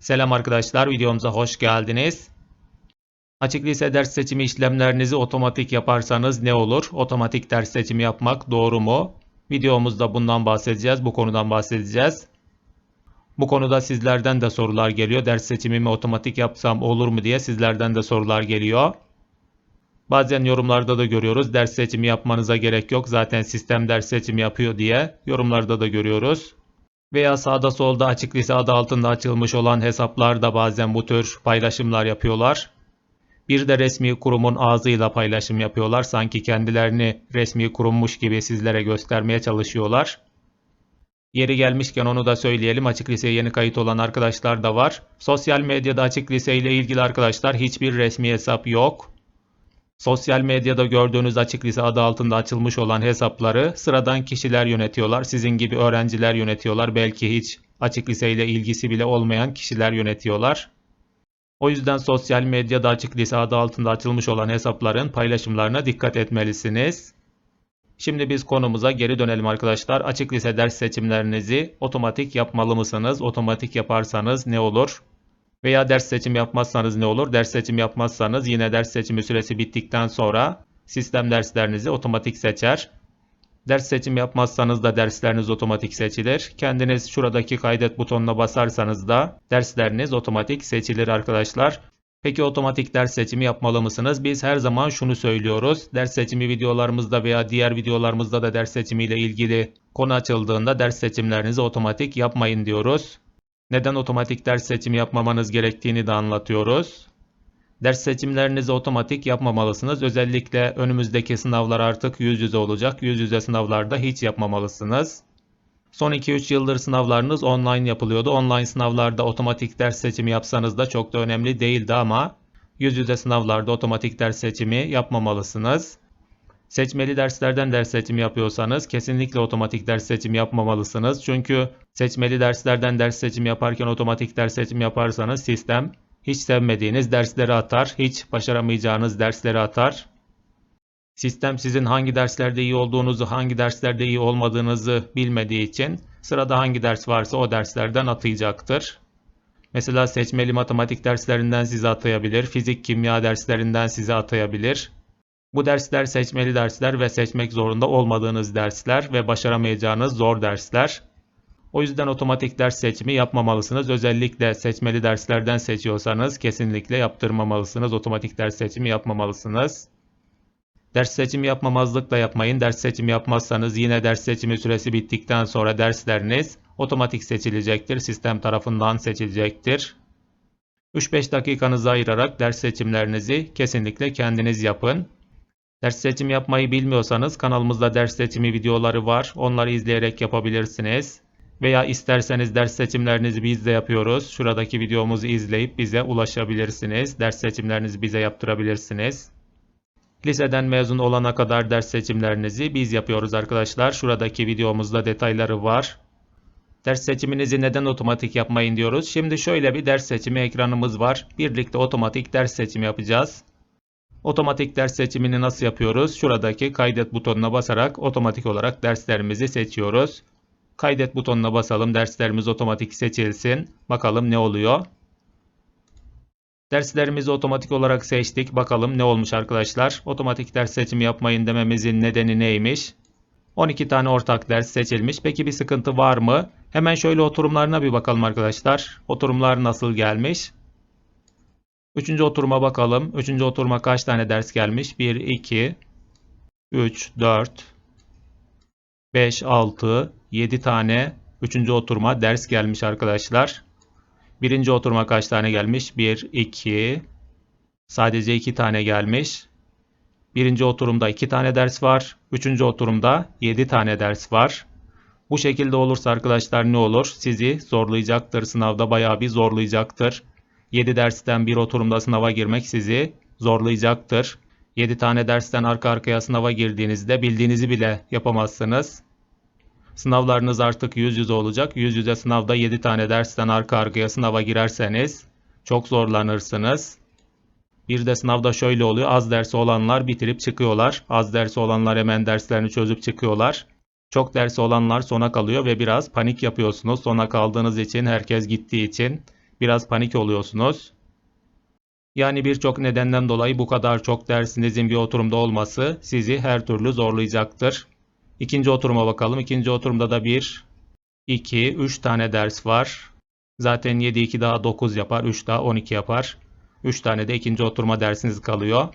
Selam arkadaşlar, videomuza hoş geldiniz. Açık lise ders seçimi işlemlerinizi otomatik yaparsanız ne olur? Otomatik ders seçimi yapmak doğru mu? Videomuzda bundan bahsedeceğiz, bu konudan bahsedeceğiz. Bu konuda sizlerden de sorular geliyor. Ders seçimimi otomatik yapsam olur mu diye sizlerden de sorular geliyor. Bazen yorumlarda da görüyoruz. Ders seçimi yapmanıza gerek yok. Zaten sistem ders seçimi yapıyor diye yorumlarda da görüyoruz. Veya sağda solda açık lise adı altında açılmış olan hesaplar da bazen bu tür paylaşımlar yapıyorlar. Bir de resmi kurumun ağzıyla paylaşım yapıyorlar. Sanki kendilerini resmi kurummuş gibi sizlere göstermeye çalışıyorlar. Yeri gelmişken onu da söyleyelim. Açık liseye yeni kayıt olan arkadaşlar da var. Sosyal medyada açık lise ile ilgili arkadaşlar hiçbir resmi hesap yok. Sosyal medyada gördüğünüz açık lise adı altında açılmış olan hesapları sıradan kişiler yönetiyorlar. Sizin gibi öğrenciler yönetiyorlar. Belki hiç açık liseyle ilgisi bile olmayan kişiler yönetiyorlar. O yüzden sosyal medyada açık lise adı altında açılmış olan hesapların paylaşımlarına dikkat etmelisiniz. Şimdi biz konumuza geri dönelim arkadaşlar. Açık lise ders seçimlerinizi otomatik yapmalı mısınız? Otomatik yaparsanız ne olur? Veya ders seçim yapmazsanız ne olur? Ders seçim yapmazsanız yine ders seçimi süresi bittikten sonra sistem derslerinizi otomatik seçer. Ders seçim yapmazsanız da dersleriniz otomatik seçilir. Kendiniz şuradaki kaydet butonuna basarsanız da dersleriniz otomatik seçilir arkadaşlar. Peki otomatik ders seçimi yapmalı mısınız? Biz her zaman şunu söylüyoruz. Ders seçimi videolarımızda veya diğer videolarımızda da ders seçimiyle ilgili konu açıldığında ders seçimlerinizi otomatik yapmayın diyoruz. Neden otomatik ders seçimi yapmamanız gerektiğini de anlatıyoruz. Ders seçimlerinizi otomatik yapmamalısınız. Özellikle önümüzdeki sınavlar artık yüz yüze olacak. Yüz yüze sınavlarda hiç yapmamalısınız. Son 2-3 yıldır sınavlarınız online yapılıyordu. Online sınavlarda otomatik ders seçimi yapsanız da çok da önemli değildi ama yüz yüze sınavlarda otomatik ders seçimi yapmamalısınız. Seçmeli derslerden ders seçimi yapıyorsanız kesinlikle otomatik ders seçimi yapmamalısınız. Çünkü seçmeli derslerden ders seçimi yaparken otomatik ders seçimi yaparsanız sistem hiç sevmediğiniz dersleri atar, hiç başaramayacağınız dersleri atar. Sistem sizin hangi derslerde iyi olduğunuzu, hangi derslerde iyi olmadığınızı bilmediği için sırada hangi ders varsa o derslerden atayacaktır. Mesela seçmeli matematik derslerinden sizi atayabilir, fizik, kimya derslerinden sizi atayabilir. Bu dersler seçmeli dersler ve seçmek zorunda olmadığınız dersler ve başaramayacağınız zor dersler. O yüzden otomatik ders seçimi yapmamalısınız. Özellikle seçmeli derslerden seçiyorsanız kesinlikle yaptırmamalısınız. Otomatik ders seçimi yapmamalısınız. Ders seçimi yapmamazlık da yapmayın. Ders seçimi yapmazsanız yine ders seçimi süresi bittikten sonra dersleriniz otomatik seçilecektir. Sistem tarafından seçilecektir. 3-5 dakikanızı ayırarak ders seçimlerinizi kesinlikle kendiniz yapın. Ders seçimi yapmayı bilmiyorsanız kanalımızda ders seçimi videoları var. Onları izleyerek yapabilirsiniz. Veya isterseniz ders seçimlerinizi biz de yapıyoruz. Şuradaki videomuzu izleyip bize ulaşabilirsiniz. Ders seçimlerinizi bize yaptırabilirsiniz. Liseden mezun olana kadar ders seçimlerinizi biz yapıyoruz arkadaşlar. Şuradaki videomuzda detayları var. Ders seçiminizi neden otomatik yapmayın diyoruz. Şimdi şöyle bir ders seçimi ekranımız var. Birlikte otomatik ders seçimi yapacağız. Otomatik ders seçimini nasıl yapıyoruz? Şuradaki kaydet butonuna basarak otomatik olarak derslerimizi seçiyoruz. Kaydet butonuna basalım. Derslerimiz otomatik seçilsin. Bakalım ne oluyor? Derslerimizi otomatik olarak seçtik. Bakalım ne olmuş arkadaşlar? Otomatik ders seçimi yapmayın dememizin nedeni neymiş? 12 tane ortak ders seçilmiş. Peki bir sıkıntı var mı? Hemen şöyle oturumlarına bir bakalım arkadaşlar. Oturumlar nasıl gelmiş? Üçüncü oturuma bakalım. Üçüncü oturuma kaç tane ders gelmiş? 1, 2, 3, 4, 5, 6, 7 tane üçüncü oturuma ders gelmiş arkadaşlar. Birinci oturuma kaç tane gelmiş? 1, 2, sadece 2 tane gelmiş. Birinci oturumda 2 tane ders var. Üçüncü oturumda 7 tane ders var. Bu şekilde olursa arkadaşlar ne olur? Sizi zorlayacaktır. Sınavda bayağı bir zorlayacaktır. 7 dersten bir oturumda sınava girmek sizi zorlayacaktır. 7 tane dersten arka arkaya sınava girdiğinizde bildiğinizi bile yapamazsınız. Sınavlarınız artık yüz yüze olacak. Yüz yüze sınavda 7 tane dersten arka arkaya sınava girerseniz çok zorlanırsınız. Bir de sınavda şöyle oluyor. Az dersi olanlar bitirip çıkıyorlar. Az dersi olanlar hemen derslerini çözüp çıkıyorlar. Çok dersi olanlar sona kalıyor ve biraz panik yapıyorsunuz. Sona kaldığınız için, herkes gittiği için biraz panik oluyorsunuz. Yani birçok nedenden dolayı bu kadar çok dersinizin bir oturumda olması sizi her türlü zorlayacaktır. İkinci oturuma bakalım. İkinci oturumda da 1, 2, 3 tane ders var. Zaten 7, 2 daha 9 yapar. 3 daha 12 yapar. 3 tane de ikinci oturma dersiniz kalıyor.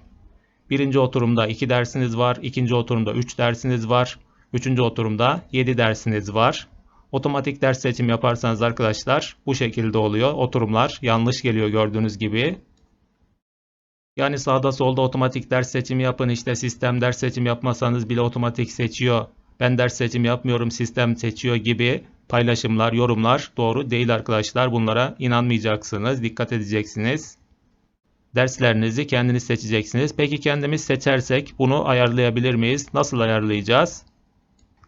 Birinci oturumda 2 dersiniz var. ikinci oturumda 3 dersiniz var. Üçüncü oturumda 7 dersiniz var. Otomatik ders seçim yaparsanız arkadaşlar bu şekilde oluyor. Oturumlar yanlış geliyor gördüğünüz gibi. Yani sağda solda otomatik ders seçimi yapın. İşte sistem ders seçim yapmasanız bile otomatik seçiyor. Ben ders seçim yapmıyorum sistem seçiyor gibi paylaşımlar, yorumlar doğru değil arkadaşlar. Bunlara inanmayacaksınız. Dikkat edeceksiniz. Derslerinizi kendiniz seçeceksiniz. Peki kendimiz seçersek bunu ayarlayabilir miyiz? Nasıl ayarlayacağız?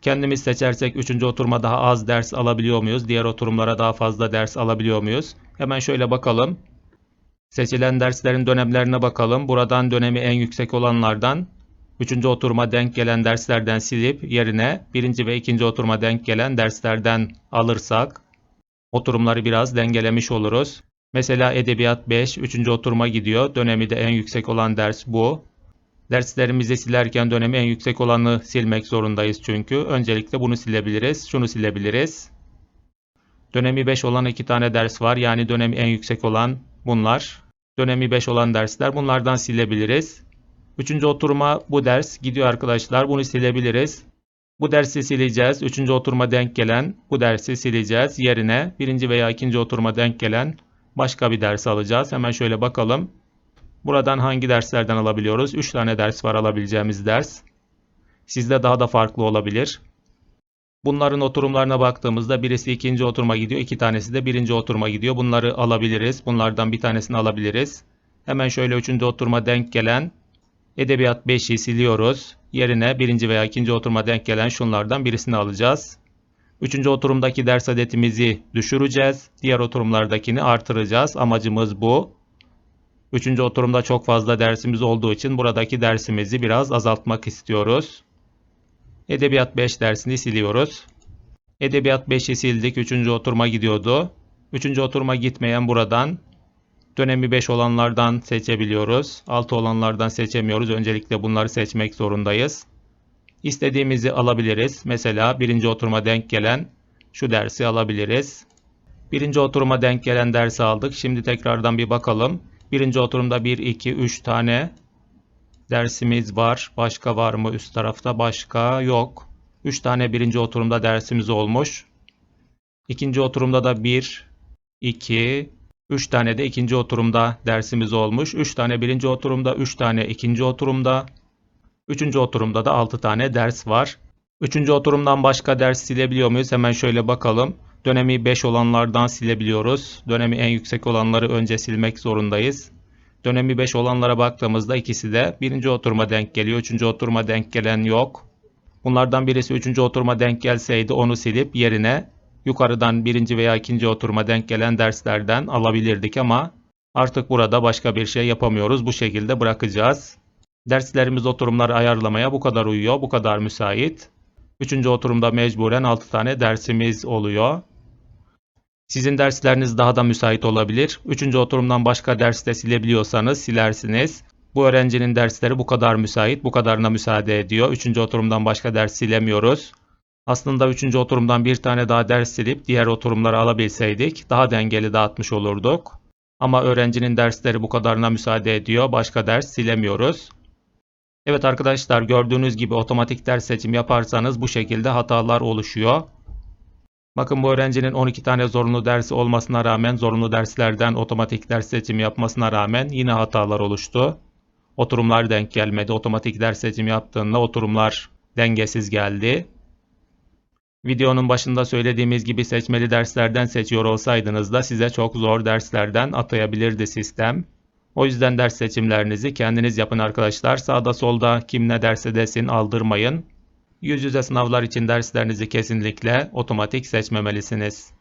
Kendimiz seçersek 3. oturuma daha az ders alabiliyor muyuz? Diğer oturumlara daha fazla ders alabiliyor muyuz? Hemen şöyle bakalım. Seçilen derslerin dönemlerine bakalım. Buradan dönemi en yüksek olanlardan 3. oturuma denk gelen derslerden silip yerine 1. ve 2. oturuma denk gelen derslerden alırsak oturumları biraz dengelemiş oluruz. Mesela edebiyat 5, 3. oturuma gidiyor. Dönemi de en yüksek olan ders bu. Derslerimizi silerken dönemi en yüksek olanı silmek zorundayız çünkü. Öncelikle bunu silebiliriz. Şunu silebiliriz. Dönemi 5 olan iki tane ders var. Yani dönemi en yüksek olan bunlar. Dönemi 5 olan dersler. Bunlardan silebiliriz. Üçüncü oturuma bu ders gidiyor arkadaşlar. Bunu silebiliriz. Bu dersi sileceğiz. Üçüncü oturuma denk gelen bu dersi sileceğiz. Yerine birinci veya ikinci oturuma denk gelen başka bir ders alacağız. Hemen şöyle bakalım. Buradan hangi derslerden alabiliyoruz? 3 tane ders var alabileceğimiz ders. Sizde daha da farklı olabilir. Bunların oturumlarına baktığımızda birisi ikinci oturuma gidiyor, iki tanesi de birinci oturuma gidiyor. Bunları alabiliriz. Bunlardan bir tanesini alabiliriz. Hemen şöyle üçüncü oturuma denk gelen Edebiyat 5'i siliyoruz. Yerine birinci veya ikinci oturuma denk gelen şunlardan birisini alacağız. Üçüncü oturumdaki ders adetimizi düşüreceğiz. Diğer oturumlardakini artıracağız. Amacımız bu. Üçüncü oturumda çok fazla dersimiz olduğu için buradaki dersimizi biraz azaltmak istiyoruz. Edebiyat 5 dersini siliyoruz. Edebiyat 5'i sildik. Üçüncü oturuma gidiyordu. Üçüncü oturuma gitmeyen buradan dönemi 5 olanlardan seçebiliyoruz. 6 olanlardan seçemiyoruz. Öncelikle bunları seçmek zorundayız. İstediğimizi alabiliriz. Mesela birinci oturuma denk gelen şu dersi alabiliriz. Birinci oturuma denk gelen dersi aldık. Şimdi tekrardan bir bakalım. Birinci oturumda 1, 2, 3 tane dersimiz var. Başka var mı üst tarafta? Başka yok. 3 tane birinci oturumda dersimiz olmuş. İkinci oturumda da 1, 2, 3 tane de ikinci oturumda dersimiz olmuş. 3 tane birinci oturumda, 3 tane ikinci oturumda. Üçüncü oturumda da 6 tane ders var. Üçüncü oturumdan başka ders silebiliyor muyuz? Hemen şöyle bakalım. Dönemi 5 olanlardan silebiliyoruz. Dönemi en yüksek olanları önce silmek zorundayız. Dönemi 5 olanlara baktığımızda ikisi de birinci oturuma denk geliyor. Üçüncü oturuma denk gelen yok. Bunlardan birisi üçüncü oturuma denk gelseydi onu silip yerine yukarıdan birinci veya ikinci oturuma denk gelen derslerden alabilirdik ama artık burada başka bir şey yapamıyoruz. Bu şekilde bırakacağız. Derslerimiz oturumları ayarlamaya bu kadar uyuyor, bu kadar müsait. Üçüncü oturumda mecburen 6 tane dersimiz oluyor. Sizin dersleriniz daha da müsait olabilir. Üçüncü oturumdan başka ders de silebiliyorsanız silersiniz. Bu öğrencinin dersleri bu kadar müsait, bu kadarına müsaade ediyor. Üçüncü oturumdan başka ders silemiyoruz. Aslında üçüncü oturumdan bir tane daha ders silip diğer oturumları alabilseydik daha dengeli dağıtmış olurduk. Ama öğrencinin dersleri bu kadarına müsaade ediyor. Başka ders silemiyoruz. Evet arkadaşlar gördüğünüz gibi otomatik ders seçim yaparsanız bu şekilde hatalar oluşuyor. Bakın bu öğrencinin 12 tane zorunlu dersi olmasına rağmen zorunlu derslerden otomatik ders seçimi yapmasına rağmen yine hatalar oluştu. Oturumlar denk gelmedi. Otomatik ders seçimi yaptığında oturumlar dengesiz geldi. Videonun başında söylediğimiz gibi seçmeli derslerden seçiyor olsaydınız da size çok zor derslerden atayabilirdi sistem. O yüzden ders seçimlerinizi kendiniz yapın arkadaşlar. Sağda solda kim ne derse desin aldırmayın. Yüz yüze sınavlar için derslerinizi kesinlikle otomatik seçmemelisiniz.